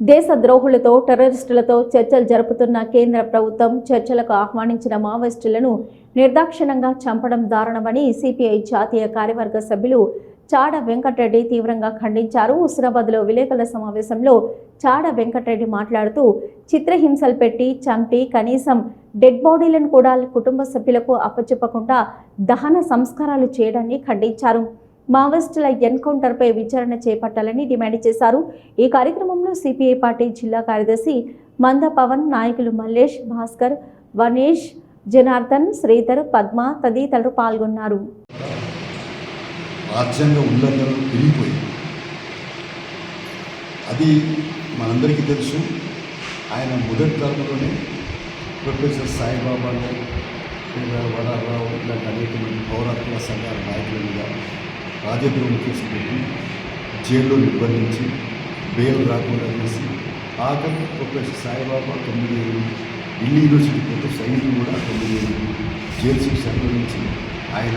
దేశ ద్రోహులతో టెర్రరిస్టులతో చర్చలు జరుపుతున్న కేంద్ర ప్రభుత్వం చర్చలకు ఆహ్వానించిన మావోయిస్టులను నిర్దాక్షిణంగా చంపడం దారుణమని సిపిఐ జాతీయ కార్యవర్గ సభ్యులు చాడ వెంకటరెడ్డి తీవ్రంగా ఖండించారు. హుస్నాబాద్లో విలేకరుల సమావేశంలో చాడ వెంకటరెడ్డి మాట్లాడుతూ చిత్రహింసలు పెట్టి చంపి కనీసం డెడ్ బాడీలను కూడా కుటుంబ సభ్యులకు అప్పచెప్పకుండా దహన సంస్కారాలు చేయడాన్ని ఖండించారు. మావోయిస్టుల ఎన్కౌంటర్పై విచారణ చేపట్టాలని డిమాండ్ చేశారు. ఈ కార్యక్రమంలో సిపిఐ పార్టీ జిల్లా కార్యదర్శి మంద పవన్ నాయకులు మల్లేష్ భాస్కర్ వనేష్ జనార్దన్ శ్రీధర్ పద్మ తదితరులు పాల్గొన్నారు. రాజ్యాంగ ఉల్లంఘనలు పెరిగిపోయాయి. అది మనందరికీ తెలుసు. ఆయన మొదటి తరంలోనే ప్రొఫెసర్ సాయిబాబా గారు వరారావు ఇలాంటి అనేక మంది పౌరాత్మ సంఘాల నాయకుల మీద రాజద్రోహం కేసు జైల్లో నిర్బంధించి బెయిల్ రాకుండా చేసి ఆఖరి ప్రొఫెసర్ సాయిబాబా తొమ్మిది ఏళ్ళు ఢిల్లీ యూనివర్సిటీ పోతే సైనికులు కూడా తొమ్మిది ఏళ్ళు జైలు శిక్ష అనుభవించి ఆయన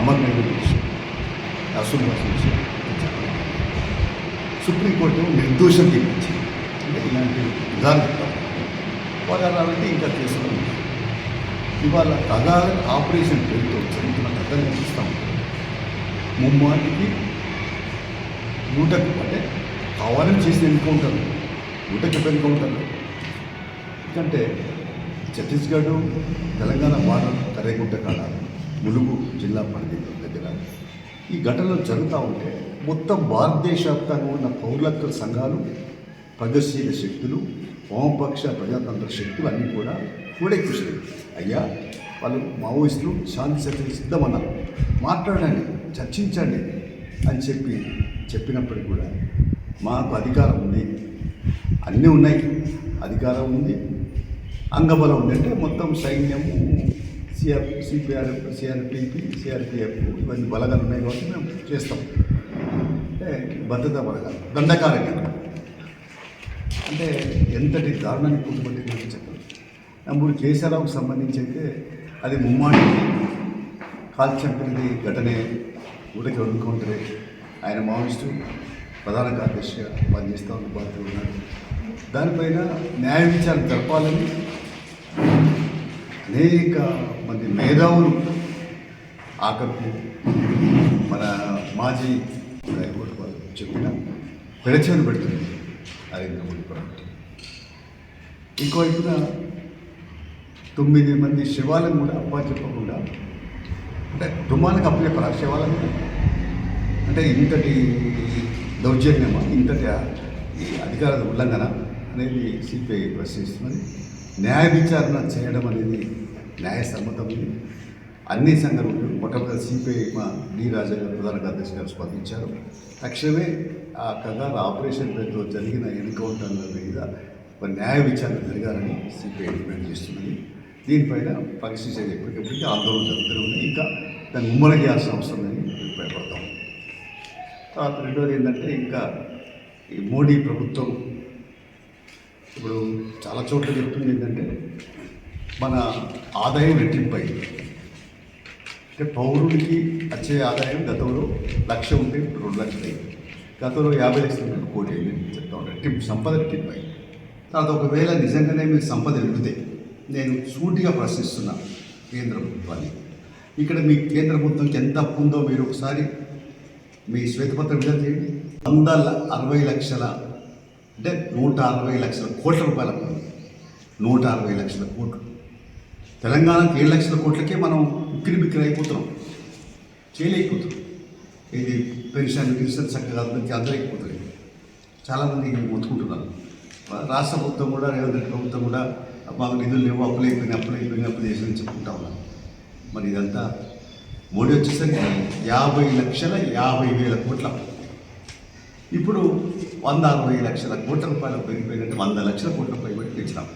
అమర్నైడ్ చేశారు అసలు భాషించి సుప్రీంకోర్టు నిర్దోషం తీర్పించింది. అంటే ఇలాంటి విధానం పోరాడాలంటే ఇంకా కేసులు ఇవాళ కథ ఆపరేషన్ పేరుతో చదువుతున్న కథలు చూస్తాం. ముమ్మాటికి నూటకు అంటే కావాలని చేసిన ఎన్కౌంటర్ నూటకి ఎన్కౌంటర్. ఎందుకంటే ఛత్తీస్గఢ్ తెలంగాణ బార్డర్ కరేగుంట కాడ ములుగు జిల్లా పరిధి దగ్గర. ఈ ఘటనలు జరుగుతూ ఉంటే మొత్తం భారతదేశ ఉన్న పౌరత్వ సంఘాలు ప్రగతిశీల శక్తులు వామపక్ష ప్రజాతంత్ర శక్తులు అన్నీ కూడా కూడెక్కించాయి అయ్యా వాళ్ళు మావోయిస్టులు శాంతి చర్చలు సిద్ధమన్నారు. మాట్లాడండి. చర్చించండి అని చెప్పి చెప్పినప్పటికీ కూడా మాకు అధికారం ఉంది. అన్నీ ఉన్నాయి. అధికారం ఉంది. అంగబలం ఉంది. అంటే మొత్తం సైన్యము సిఆర్ సిపిఆర్ సిఆర్పిపి సిఆర్పిఎఫ్ ఇవన్నీ బలగాలు ఉన్నాయి కాబట్టి మేము చేస్తాం. అంటే భద్రతా బలగాలు దండకారంగా అంటే ఎంతటి దారుణాన్ని పుట్టుబట్టిందని చెప్పారు నమ్మూరు కేసీఆర్కు సంబంధించి అయితే అది ముమ్మాడి కాల్చంపినది ఘటనే. ఊరికి వండుకుంటే ఆయన మావిస్తూ ప్రధాన కార్యదర్శిగా పనిచేస్తూ ఉన్న బాధ్యత ఉన్నారు దానిపైన న్యాయ విచారణ జరపాలని అనేక మంది మేధావులు ఆఖరికి మన మాజీ హైకోర్టు వాళ్ళు చెప్పిన పెడచెవిని పెడుతుంది నరేంద్ర మోడీ ప్రభుత్వం. ఇంకోవైపున తొమ్మిది మంది శివాలను కూడా అప్పా చెప్పకుండా అంటే కుటుంబానికి అప్పచెప్పరా శివాలను అంటే ఇంతటి దౌర్జన్యమా? ఇంతటి ఈ అధికార ఉల్లంఘన అనేది సిపిఐ ప్రశ్నిస్తున్నది న్యాయ విచారణ చేయడం అనేది న్యాయసమ్మతమైంది అన్ని సంఘటనలు మొట్టమొదటి సిపిఐ మా డి రాజా గారు ప్రధాన కార్యదర్శి గారు స్పందించారు. తక్షణమే ఆ కథ ఆపరేషన్ పేరుతో జరిగిన ఎన్కౌంటర్ల మీద ఒక న్యాయ విచారణ జరగాలని సిపిఐ డిమాండ్ చేస్తున్నది. దీనిపైన పరిశీలించే ఎప్పటికప్పటికీ ఆందోళన జరుగుతూనే ఉన్నాయి ఇంకా దాన్ని ముమ్మర చేయాల్సిన అవసరం లేని అభిప్రాయపడతాం తర్వాత రెండోది ఏంటంటే ఇంకా ఈ మోడీ ప్రభుత్వం ఇప్పుడు చాలా చోట్ల చెప్తుంది ఏంటంటే మన ఆదాయం రెట్టింపు అయింది అంటే పౌరుడికి వచ్చే ఆదాయం గతంలో లక్ష ఉంటే ఇప్పుడు రెండు లక్షలు. అయింది గతంలో యాభై లక్షలు ఉంటే కోటి అయింది చెప్తా ఉంటాను రెట్టింపు సంపద రెట్టింపు అయింది తర్వాత ఒకవేళ నిజంగానే మీకు సంపద ఎదుగుతాయి నేను సూటిగా ప్రశ్నిస్తున్నా కేంద్ర ప్రభుత్వాన్ని. ఇక్కడ మీ కేంద్ర ప్రభుత్వంకి ఎంత అప్పు ఉందో మీరు ఒకసారి మీ శ్వేతపత్రం విడుదల చేయండి. వంద అరవై లక్షల అంటే నూట అరవై లక్షల కోట్ల రూపాయల నూట అరవై లక్షల కోట్లు. తెలంగాణకి ఏడు లక్షల కోట్లకే మనం ఉక్కిరి బిక్కిరి అయిపోతున్నాం. చేయలేకపోతున్నాం. ఇది పెన్షన్ గిన్షన్ చక్కగా అందరికీ అందలేకపోతుంది చాలామంది మొత్తుకుంటున్నారు. రాష్ట్ర ప్రభుత్వం కూడా రేవంత్ రెడ్డి ప్రభుత్వం కూడా మాకు నిధులు లేవు అప్పులు అయిపోయినాయి అప్పులు అయిపోయినాయి అప్పులు చేసి చెప్పుకుంటా ఉన్నాం. మరి ఇదంతా మోడీ వచ్చేసరికి యాభై లక్షల యాభై వేల కోట్ల ఇప్పుడు వంద అరవై లక్షల కోట్ల రూపాయలు పెరిగిపోయినట్టు వంద లక్షల కోట్ల రూపాయలు పెట్టి పెంచినాం